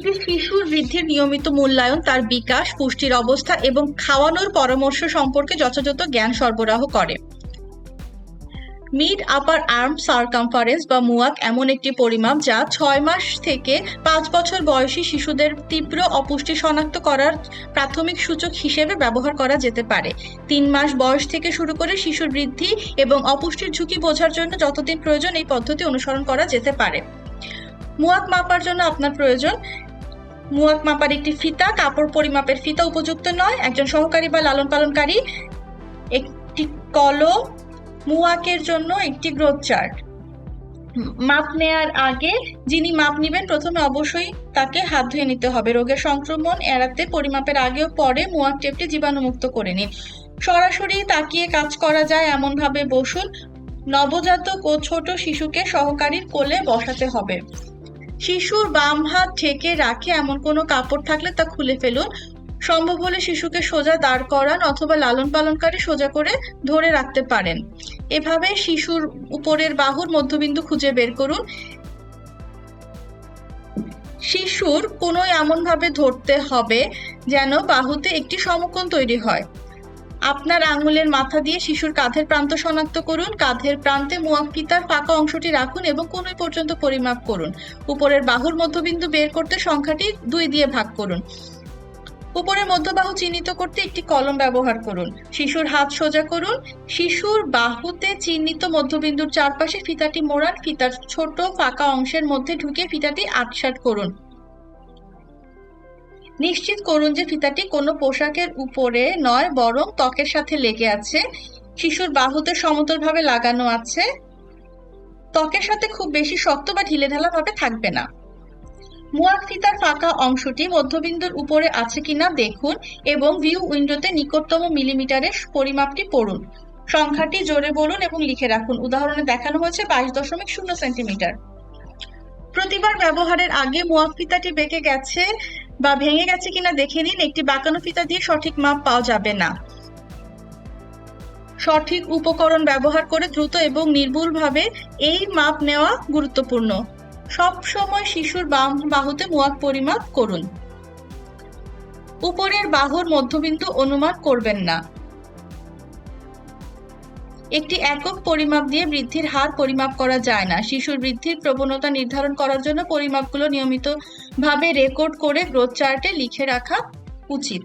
একটি শিশুর বৃদ্ধির নিয়মিত মূল্যায়ন, তার বিকাশ, পুষ্টির অবস্থা এবং খাওয়ানোর পরামর্শ সম্পর্কে যথাযথ জ্ঞান সরবরাহ করে। মিড আপার আর্ম সারকামফারেন্স বা মুয়াক এমন একটি পরিমাপ যা ছয় মাস থেকে পাঁচ বছর বয়সী শিশুদের তীব্র অপুষ্টি শনাক্ত করার প্রাথমিক সূচক হিসেবে ব্যবহার করা যেতে পারে। তিন মাস বয়স থেকে শুরু করে শিশুর বৃদ্ধি এবং অপুষ্টির ঝুঁকি বোঝার জন্য যতদিন প্রয়োজন এই পদ্ধতি অনুসরণ করা যেতে পারে। মুয়াক মাপার জন্য আপনার প্রয়োজন মুয়াক মাপার একটি ফিতা, কাপড় পরিমাপের ফিতা উপযুক্ত নয়। একজন সহকারী বা লালন পালনকারী একটি কলম মুয়াকের জন্য একটি গ্রোথ চার্ট। মাপ নেয়ার আগে যিনি মাপ নেবেন, প্রথমে অবশ্যই তাকে হাত ধুয়ে নিতে হবে। রোগের সংক্রমণ এড়াতে পরিমাপের আগেও পরে মুয়াক টেপটি জীবাণুমুক্ত করে নিন। সরাসরি তাকিয়ে কাজ করা যায় এমন ভাবে বসুন। নবজাতক ও ছোট শিশুকে সহকারীর কোলে বসাতে হবে। শিশুর বাম হাত ঢেকে রাখে এমন কোনো কাপড় থাকলে তা খুলে ফেলুন। সম্ভব হলে শিশুকে সোজা দাঁড় করান অথবা লালন পালনকারী সোজা করে ধরে রাখতে পারেন। এভাবে শিশুর উপরের বাহুর মধ্যবিন্দু খুঁজে বের করুন। শিশুর কোনো এমন ভাবে ধরতে হবে যেন বাহুতে একটি সমকোণ তৈরি হয়। আপনার আঙুলের মাথা দিয়ে শিশুর কাঁধের প্রান্ত শনাক্ত করুন। কাঁধের প্রান্তে মুয়াক ফিতার ফাঁকা অংশটি রাখুন এবং কোনোই পর্যন্ত পরিমাপ করুন। উপরের বাহুর মধ্যবিন্দু বের করতে সংখ্যাটি দুই দিয়ে ভাগ করুন। উপরের মধ্যবাহু চিহ্নিত করতে একটি কলম ব্যবহার করুন। শিশুর হাত সোজা করুন। শিশুর বাহুতে চিহ্নিত মধ্যবিন্দুর চারপাশে ফিতাটি মোড়ান। ফিতার ছোট ফাঁকা অংশের মধ্যে ঢুকে ফিতাটি আটসাট করুন। নিশ্চিত করুন যে ফিতাটি কোনো পোশাকের উপরে নয়, বরং ত্বকের সাথে লেগে আছে। শিশুর বাহুতে সমতলভাবে লাগানো আছে। ত্বকের সাথে খুব বেশি শক্ত বা ঢিলেঢালা ভাবে থাকবে না। মুয়াক ফিতার ফাঁকা অংশটি মধ্যবিন্দুর উপরে আছে কিনা দেখুন এবং ভিউ উইন্ডোতে নিকটতম মিলিমিটারের পরিমাপটি পড়ুন। সংখ্যাটি জোরে বলুন এবং লিখে রাখুন। উদাহরণে দেখানো হয়েছে বাইশ দশমিক শূন্য সেন্টিমিটার। প্রতিবার ব্যবহারের আগে মুয়াক ফিতাটি বেঁকে গেছে বা ভেঙে গেছে কিনা দেখে নিন, একটি বাঁকানো ফিতা দিয়ে সঠিক মাপ পাওয়া যাবে না। সঠিক উপকরণ ব্যবহার করে দ্রুত এবং নির্ভুলভাবে এই মাপ নেওয়া গুরুত্বপূর্ণ। সব সময় শিশুর বাম বাহুতে মোয়াক পরিমাপ করুন। উপরের বাহুর মধ্যবিন্দু অনুমান করবেন না। একটি একক পরিমাপ দিয়ে বৃদ্ধির হার পরিমাপ করা যায় না। শিশুর বৃদ্ধির প্রবণতা নির্ধারণ করার জন্য পরিমাপগুলো নিয়মিতভাবে রেকর্ড করে গ্রোথ চার্টে লিখে রাখা উচিত।